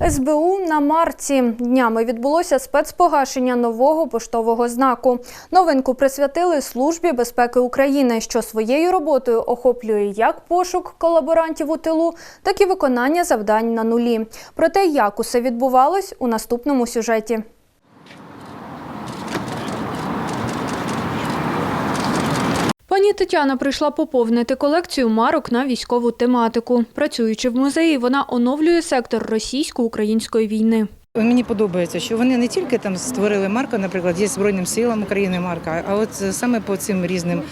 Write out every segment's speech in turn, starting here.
СБУ на марці днями відбулося спецпогашення нового поштового знаку. Новинку присвятили службі безпеки України, що своєю роботою охоплює як пошук колаборантів у тилу, так і виконання завдань на нулі. Про те, як усе відбувалось у наступному сюжеті. Пані Тетяна прийшла поповнити колекцію марок на військову тематику. Працюючи в музеї, вона оновлює сектор російсько-української війни. Мені подобається, що вони не тільки там створили марку, наприклад, є Збройним силам України марка, а от саме по цим різним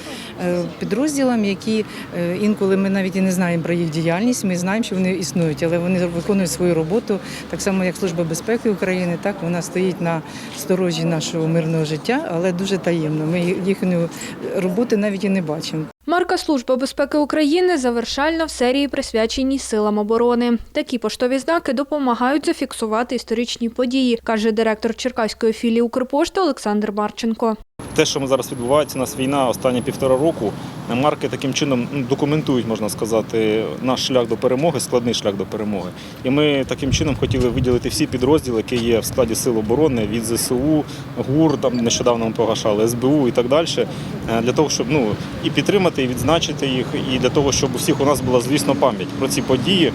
е, підрозділам, які е, інколи ми навіть і не знаємо про їх діяльність. Ми знаємо, що вони існують, але вони виконують свою роботу так само, як Служба безпеки України. Так вона стоїть на сторожі нашого мирного життя, але дуже таємно. Ми їхню роботи навіть і не бачимо. Марка Служба безпеки України завершальна в серії присвяченій силам оборони. Такі поштові знаки допомагають зафіксувати історичні події, каже директор Черкаської філії Укрпошти Олександр Марченко. Те, що ми зараз відбувається, у нас війна останні півтора року. Марки таким чином ну, документують, можна сказати, наш шлях до перемоги, складний шлях до перемоги. І ми таким чином хотіли виділити всі підрозділи, які є в складі сил оборони від ЗСУ, ГУР, там нещодавно ми погашали, СБУ і так далі, е, для того, щоб ну і підтримати, і відзначити їх, і для того, щоб у всіх у нас була звісно пам'ять про ці події,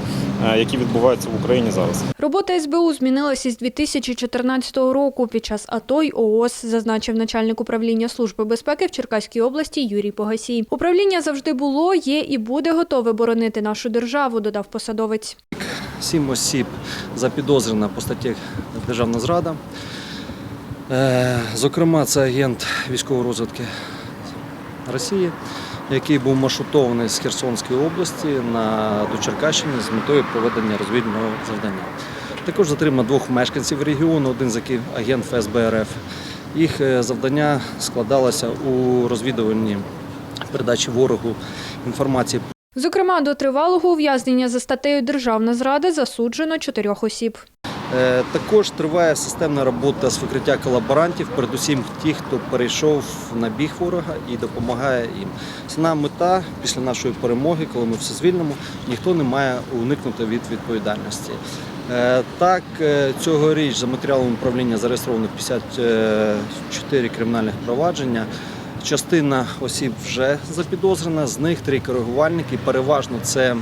е, які відбуваються в Україні зараз. Робота СБУ змінилася з 2014 року під час АТО й ООС, зазначив начальник управління Служби безпеки в Черкаській області Юрій Погасій. Управління завжди було, є і буде готове боронити нашу державу, додав посадовець. Сім осіб запідозрена по статті Державна зрада. Е, Зокрема, це агент військової розвідки Росії, який був маршрутований з Херсонської області на, до Черкащини з метою проведення розвідного завдання. Також затримано двох мешканців регіону, один з яких агент ФСБ РФ. Їх е, завдання складалося у розвідуванні передачі ворогу інформації Зокрема, до тривалого ув'язнення за статтею Державна зрада засуджено чотирьох осіб. Е, Також триває системна робота з викриття колаборантів, передусім ті, хто перейшов на біг ворога і допомагає їм. Основна мета після нашої перемоги, коли ми все звільнимо, ніхто не має уникнути від відповідальності. Е, Так, е, цьогоріч за матеріалом управління зареєстровано 54 кримінальних провадження. Частина осіб вже запідозрена, з них три коригувальники. Переважно це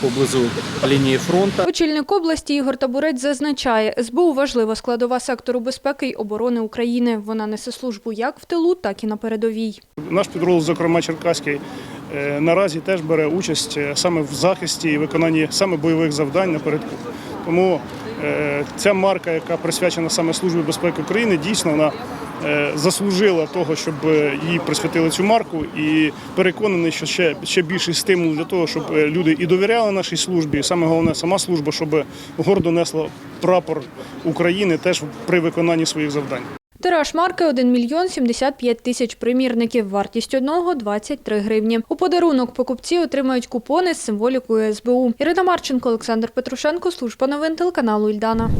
поблизу лінії фронту. Очільник області Ігор Табурець зазначає, СБУ важлива складова сектору безпеки й оборони України. Вона несе службу як в тилу, так і на передовій. Наш підрозділ, зокрема Черкаський, е, наразі теж бере участь е, саме в захисті і виконанні саме бойових завдань напередку. Тому е, ця марка, яка присвячена саме Службі безпеки України, дійсно вона заслужила того, щоб е, їй присвятили цю марку, і переконаний, що ще, ще більший стимул для того, щоб е, люди і довіряли нашій службі, і саме головне, сама служба, щоб гордо несла прапор України теж при виконанні своїх завдань. Тираж марки 1 мільйон 75 тисяч примірників. Вартість одного – 23 гривні. У подарунок покупці отримають купони з символікою СБУ. Ірина Марченко, Олександр Петрушенко, служба новин телеканалу Ільдана.